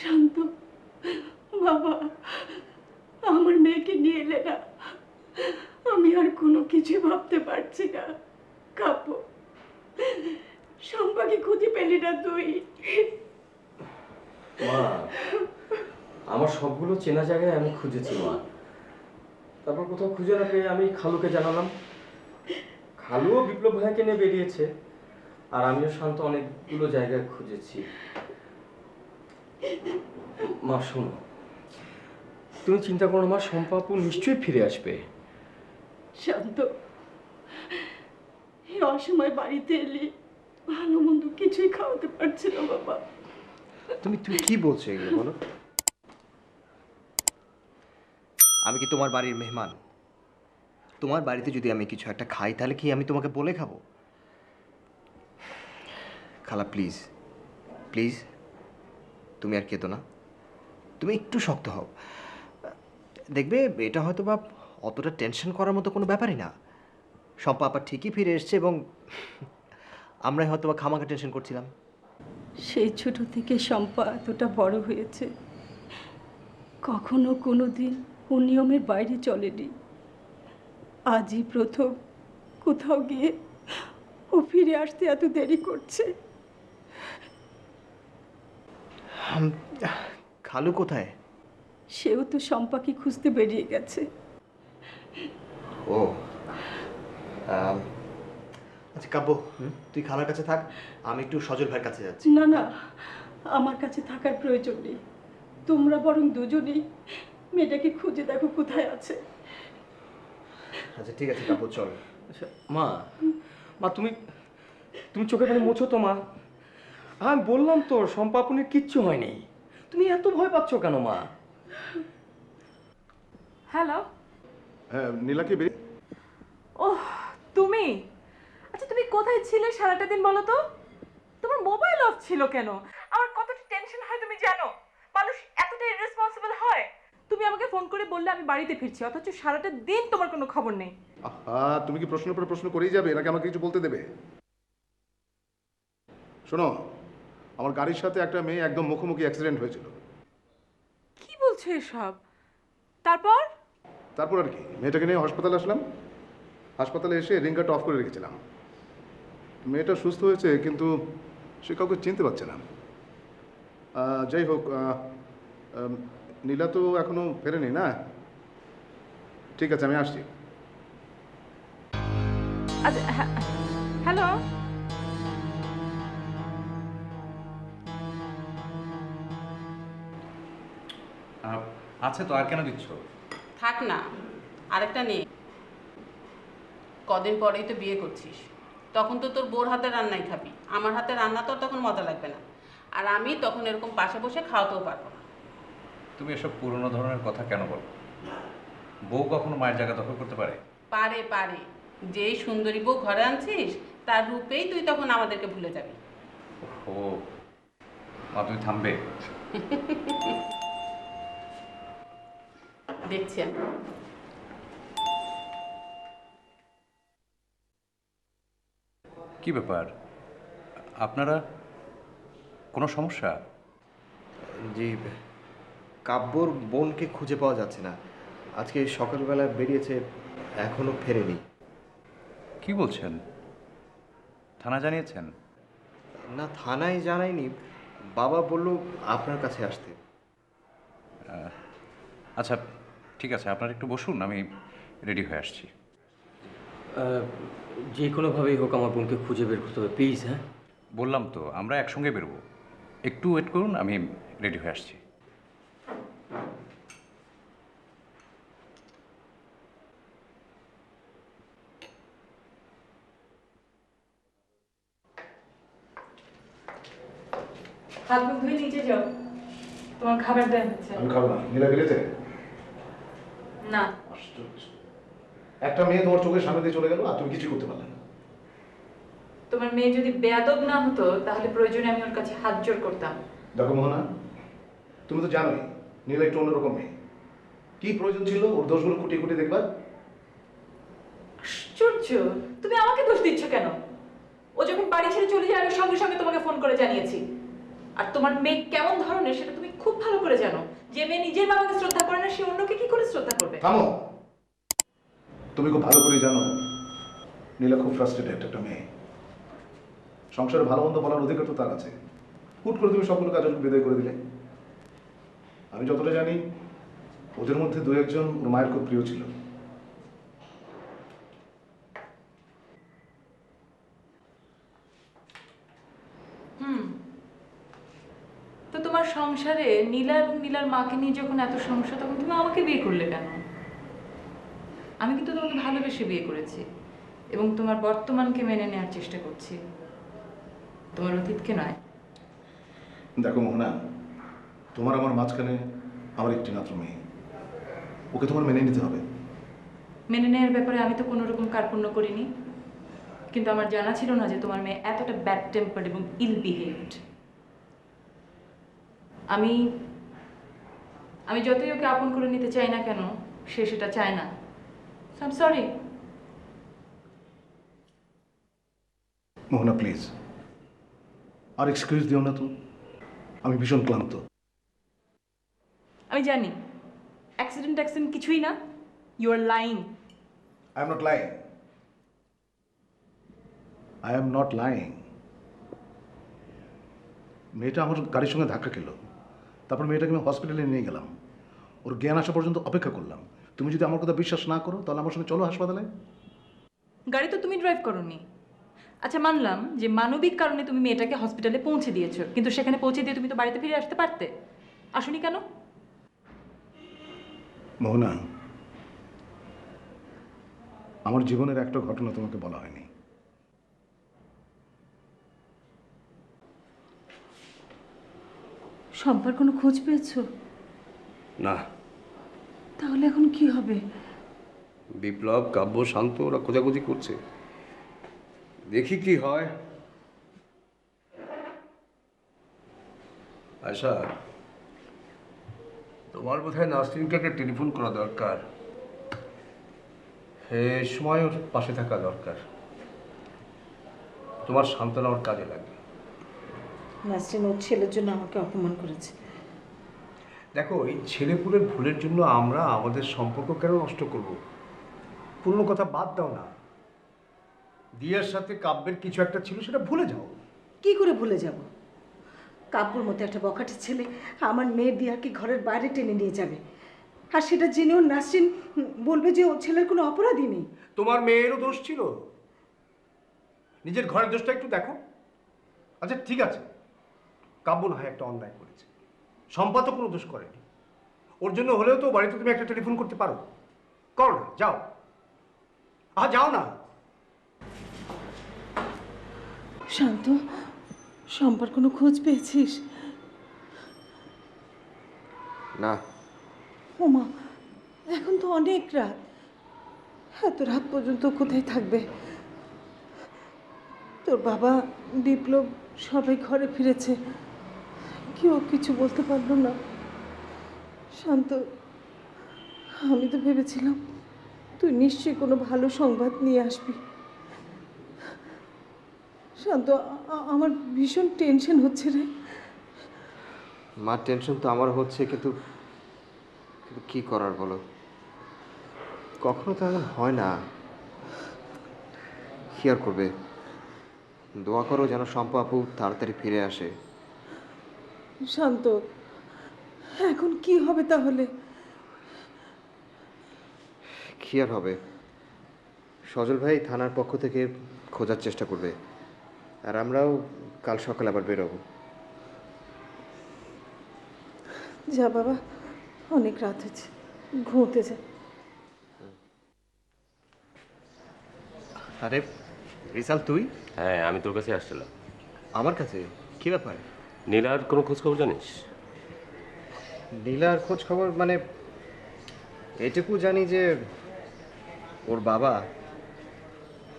শান্ত। বাবা, আমার মেয়েকে নিয়ে এলে না, আমি আর কোনো কিছু ভাবতে পারছি না। কাপো। সম্পাকে খুঁজে পেলি না তুই। মা, আমার সবগুলো চেনা জায়গায় আমি খুঁজেছি, মা। তারপর কোথাও খুঁজে না পেয়ে আমি খালুকে জানালাম। খালুও বিপ্লব ভাইকে নিয়ে বেরিয়েছে, আর আমিও শান্ত অনেকগুলো জায়গায় খুঁজেছি। মা শোনো। তুমি চিন্তা করো না, মা সম্পাপু নিশ্চয়ই ফিরে আসবে। শান্ত। এই অসময় বাড়িতে এলি ভালো মন্দ কিছুই খাওয়াতে পারছি না বাবা। তুমি তুমি কি বলছো এগুলো বলো? আমি কি তোমার বাড়ির মেহমান? তোমার বাড়িতে যদি আমি কিছু একটা খাই তাহলে কি আমি তোমাকে বলে খাব? খালা প্লিজ প্লিজ তুমি আর কেতো না। তুমি একটু শক্ত হও। দেখবে এটা হয়তো বা অতটা টেনশন করার মতো কোনো ব্যাপারই না। সম্পা আবার ঠিকই ফিরে এসছে এবং আমরাই হয়তো বা খামাখা টেনশন করছিলাম। সেই ছোট থেকে সম্পা এতটা বড় হয়েছে। কখনো কোনো দিন ও নিয়মের বাইরে চলেনি। আজই প্রথম কোথাও গিয়ে ও ফিরে আসতে এত দেরি করছে। খালু কোথায়? সেও তো শম্পাকে খুঁজতে বেরিয়ে গেছে। ও আচ্ছা কাব্য তুই খালার কাছে থাক আমি একটু সজল ভাইয়ের কাছে যাচ্ছি। না না আমার কাছে থাকার প্রয়োজন নেই। তোমরা বরং দুজনেই মেয়েটাকে খুঁজে দেখো কোথায় আছে। আচ্ছা ঠিক আছে কাব্য চল। আচ্ছা মা মা তুমি তুমি চোখে পানি মোছো তো মা? আমি বললাম তো সম্পাপনের কিচ্ছু হয়নি। তুমি এত ভয় পাচ্ছ কেন মা? হ্যালো? হ্যাঁ নীলাকে বেরিয়ে ওহ তুমি? আচ্ছা তুমি কোথায় ছিলে সারাটা দিন বলো তো? তোমার মোবাইল অফ ছিল কেন? আমার কতটা টেনশন হয় তুমি জানো? মানুষ এতটা ইরেসপন্সিবল হয়। তুমি আমাকে ফোন করে বললে আমি বাড়িতে ফিরছি অথচ সারাটা দিন তোমার কোনো খবর নেই। আহা তুমি কি প্রশ্নের পর প্রশ্ন করেই যাবে? নাকি আমাকে কিছু বলতে দেবে? শোনো আমার গাড়ির সাথে একটা মেয়ে একদম মুখোমুখি অ্যাক্সিডেন্ট হয়েছিল। কি বলছো এসব? তারপর? তারপর আর কি মেয়েটাকে নিয়ে হাসপাতালে আসলাম। হাসপাতালে এসে রিঙ্গারটা অফ করে রেখেছিলাম। মেয়েটা সুস্থ হয়েছে কিন্তু সে কাউকে চিনতে পারছে না। যাই হোক নীলা তো এখনও ফেরেনি না? ঠিক আছে আমি আসছি। আচ্ছা হ্যাঁ, হ্যালো? আছে তো আর কেন দিচ্ছ? থাক না আরেকটা নে। কদিন পরেই তো বিয়ে করছিস। তখন তো তোর বোর হাতে রান্নাই খাবি। আমার হাতে রান্না তোর তখন মজা লাগবে না। আর আমি তখন এরকম পাশে বসে খাওয়াতেও পারব না। তুমি এসব পুরনো ধরনের কথা কেন বলো? বউ কখনো মায়ের জায়গা দখল করতে পারে? পারে পারে। যেই সুন্দরী বউ ঘরে আনছিস তার রূপেই তুই তখন আমাদেরকে ভুলে যাবি। ও মা তুমি থামবে? দেখছি আমি। কি ব্যাপার? আপনারা কোনো সমস্যা? জি কাব্যর বোনকে খুঁজে পাওয়া যাচ্ছে না। আজকে সকালবেলা বেরিয়েছে এখনও ফেরেনি। কি বলছেন? থানা জানিয়েছেন? না থানায় জানায়নি বাবা বলল আপনার কাছে আসতে। আচ্ছা ঠিক আছে আপনারা একটু বসুন আমি রেডি হয়ে আসছি। যে কোনোভাবেই হোক আমার বোনকে খুঁজে বের করতে হবে প্লিজ হ্যাঁ? বললাম তো আমরা একসঙ্গে বেরোবো। একটু ওয়েট করুন আমি রেডি হয়ে আসছি। হাত মুখ ধুয়ে নিচে যাও। তোমার খাবার দেওয়া হচ্ছে। আমি খাব না নীলা বেরিয়েছে না একটা মেয়ে তোমার চোখের সামনে দিয়ে চলে গেল আর তুমি কিছু করতে পারলে না। তোমার মেয়ে যদি বেয়াদব না হতো তাহলে প্রয়োজনে আমি ওর কাছে হাত জোর করতাম। দেখো মোহনা তুমি তো জানোই নীলা একটু অন্যরকম মেয়ে। কি প্রয়োজন ছিল? ওর দোষগুলো খুঁটিয়ে খুঁটিয়ে দেখবার আশ্চর্য! তুমি আমাকে দোষ দিচ্ছ কেন? ও যখন বাড়ি ছেড়ে চলে যায় আমি সঙ্গে সঙ্গে তোমাকে ফোন করে জানিয়েছি। আর তোমার মেয়ে কেমন ধরনের সেটা তুমি খুব ভালো করে জানো। যে মেয়ে নিজের বাবাকে শ্রদ্ধা করে না সে অন্যকে কি করে শ্রদ্ধা করবে? থামো! তুমি খুব ভালো করে জানো, নীলা খুব ফ্রাস্ট্রেটেড একটা মেয়ে। সংসারে ভালো মন্দ বলার অধিকার তো তার আছে। হুট করে তুমি সবগুলো কাজ বিদায় করে দিলে। আমি যতটা জানি, ওদের মধ্যে দু একজন ওর মায়ের খুব প্রিয় ছিল। তোমার সংসারে নীলা নীলার মাকে নিয়ে যখন এত সমস্যা, তখন তুমি আমাকে বিয়ে করলে কেন? আমি কিন্তু ভালোবেসে বিয়ে করেছি? এবং তোমার বর্তমানকে মেনে নেওয়ার চেষ্টা করছি? তোমার অতীতকে নয়। দেখো মোহনা তোমার আমার মাঝখানে আমার একটি মাত্র মেয়ে। ওকে তোমার মেনে নিতে হবে। মেনে নেওয়ার ব্যাপারে আমি তো কোনো রকম কার্পণ্য করিনি। কিন্তু আমার জানা ছিল না যে তোমার মেয়ে এতটা ব্যাড টেম্পার্ড এবং ইল বিহেভড আমি আমি যতই ওকে আপন করে নিতে চাই না কেন সে সেটা চায় না। আই সরি মোহনা প্লিজ আর এক্সকিউজ দিও না তো। আমি ভীষণ ক্লান্ত। আমি জানি। অ্যাক্সিডেন্ট অ্যাক্সিডেন্ট কিছুই না। You are lying I am not lying. I am not lying. মেয়েটা আমার গাড়ির সঙ্গে ধাক্কা খেলো। তারপর মেয়েটাকে আমি হসপিটালে নিয়ে গেলাম। ওর জ্ঞান আসা পর্যন্ত অপেক্ষা করলাম। তুমি যদি আমার কথা বিশ্বাস না করো তাহলে আমার সঙ্গে চলো হাসপাতালে। গাড়ি তো তুমি ড্রাইভ করনি। আচ্ছা মানলাম যে মানবিক কারণে তুমি মেয়েটাকে হসপিটালে পৌঁছে দিয়েছ কিন্তু সেখানে পৌঁছে দিয়ে তুমি তো বাড়িতে ফিরে আসতে পারতে। আসুনি কেন? মোহনা আমার জীবনের একটা ঘটনা তোমাকে বলা হয়নি। সম্পার কোনো খোঁজ পেয়েছ? না। তাহলে এখন কি হবে? বিপ্লব কাব্য শান্ত ওরা খোঁজাখুঁজি করছে। দেখি কি হয়। আশা তোমার বোধহয় নাসরিনকে একটা টেলিফোন করা দরকার। এই সময় ওর পাশে থাকা দরকার। তোমার সান্ত্বনা ওর কাজে লাগবে নাসরিন ওর ছেলের জন্য আমাকে অপমান করেছে। দেখো এই ছেলেপুলের ভুলের জন্য আমরা আমাদের সম্পর্ক কেন নষ্ট করব? পুরনো কথা বাদ দাও না। দিয়ার সাথে কাব্যের কিছু একটা ছিল সেটা ভুলে যাও। কি করে ভুলে যাব? কাব্যর মতো একটা বখাটে ছেলে আমার মেয়ের দিয়াকে ঘরের বাইরে টেনে নিয়ে যাবে। আর সেটা জেনেও নাসরিন বলবে যে ওর ছেলের কোনো অপরাধী নেই। তোমার মেয়েরও দোষ ছিল? নিজের ঘরের দোষটা একটু দেখো। আচ্ছা ঠিক আছে। কাব্য না হয় একটা অন্যায় করেছে। সম্পাদ তো কোনো দোষ করেনি। ওর জন্য হলেও তো বাড়িতে তুমি একটা টেলিফোন করতে পারো। করো না যাও। আহ যাও না। শান্ত সম্পার কোনো খোঁজ পেয়েছিস? না। ওমা এখন তো অনেক রাত। এত রাত পর্যন্ত কোথায় থাকবে? তোর বাবা বিপ্লব সবাই ঘরে ফিরেছে। কেউ কিছু বলতে পারল না। শান্ত, আমি তো ভেবেছিলাম তুই নিশ্চয়ই কোনো ভালো সংবাদ নিয়ে আসবি। শান্ত আমার ভীষণ টেনশন হচ্ছে রে। মার টেনশন তো আমার হচ্ছে, কিন্তু কী করার বলো? কখনো তো হয় না। কি আর করবে? দোয়া করো যেন শম্পা আপু তাড়াতাড়ি ফিরে আসে। শান্ত। এখন কি হবে তাহলে? কি আর হবে? সজল ভাই থানার পক্ষ থেকে খোঁজার চেষ্টা করবে। আর আমরাও কাল সকালে আবার বেরোবো। যা বাবা অনেক রাত হয়েছে। ঘুমোতে যা। আরে রিসাল তুই? হ্যাঁ আমি তোর কাছে আসছিলাম। আমার কাছে? কি ব্যাপার? নীলার কোনো খোঁজ খবর জানিস? নীলার খোঁজ খবর মানে এটুকু জানি যে ওর বাবা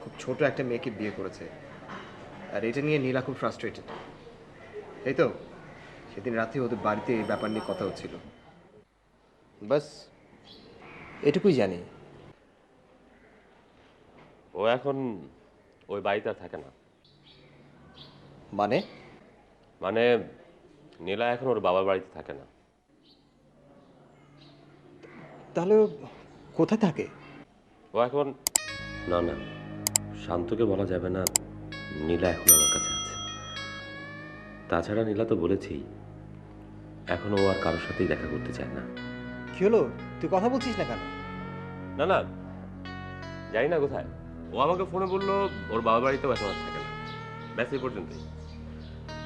খুব ছোট একটা মেয়েকে বিয়ে করেছে। আর এটা নিয়ে নীলা খুব ফ্রাস্ট্রেটেড এই তো সেদিন রাতে ওদের বাড়িতে এই ব্যাপার নিয়ে কথা হচ্ছিল। বাস এটুকুই জানি। ও এখন ওই বাড়িতে আর থাকে না। মানে? মানে নীলা এখন ওর বাবার বাড়িতে থাকে না। তাহলে ও কোথায় থাকে? ও এখন না না শান্তকে বলা যাবে না নীলা এখন আমার কাছে আছে। তাছাড়া নীলা তো বলেছেই এখন ও আর কারোর সাথেই দেখা করতে চায় না। কি হলো? তুই কথা বলছিস না কেন? না না জানি না কোথায়। ও আমাকে ফোনে বলল ওর বাবার বাড়িতেও এখন আর থাকে না। ব্যাস এই পর্যন্তই।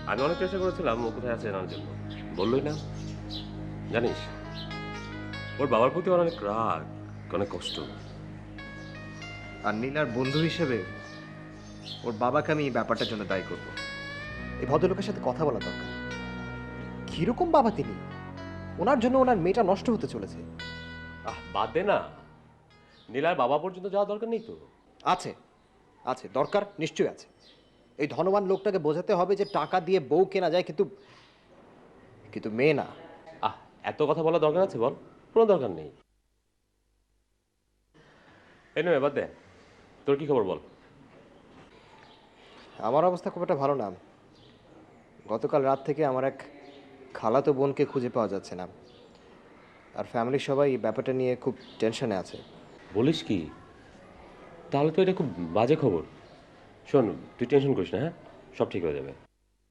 আমি অনেক চেষ্টা করেছিলাম ও কোথায় আছে জানার জন্য। বললোই না। জানিস ওর বাবার প্রতি ওর অনেক রাগ অনেক কষ্ট। আর নীলার বন্ধু হিসেবে ওর বাবাকে আমি এই ব্যাপারটার জন্য দায়ী করব। এই ভদ্রলোকের সাথে কথা বলা দরকার। কীরকম বাবা তিনি? ওনার জন্য ওনার মেয়েটা নষ্ট হতে চলেছে। আহ বাদ দে না। নীলার বাবা পর্যন্ত যাওয়া দরকার নেই তো? আছে। আছে দরকার নিশ্চয়ই আছে। এই ধনবান লোকটাকে বোঝাতে হবে যে টাকা দিয়ে বউ কেনা যায় কিন্তু কিন্তু মেয়ে না। আহ এত কথা বলা দরকার আছে বল। কোনো দরকার নেই। এই নয় বাদ দে। তোর কি খবর বল? আমার অবস্থা খুব একটা ভালো না। গতকাল রাত থেকে আমার এক খালাতো বোনকে খুঁজে পাওয়া যাচ্ছে না। আর ফ্যামিলির সবাই এই ব্যাপারটা নিয়ে খুব টেনশনে আছে। বলিস কি? তাহলে তো এটা খুব বাজে খবর। শোন তুই টেনশন করিস না হ্যাঁ? সব ঠিক হয়ে যাবে।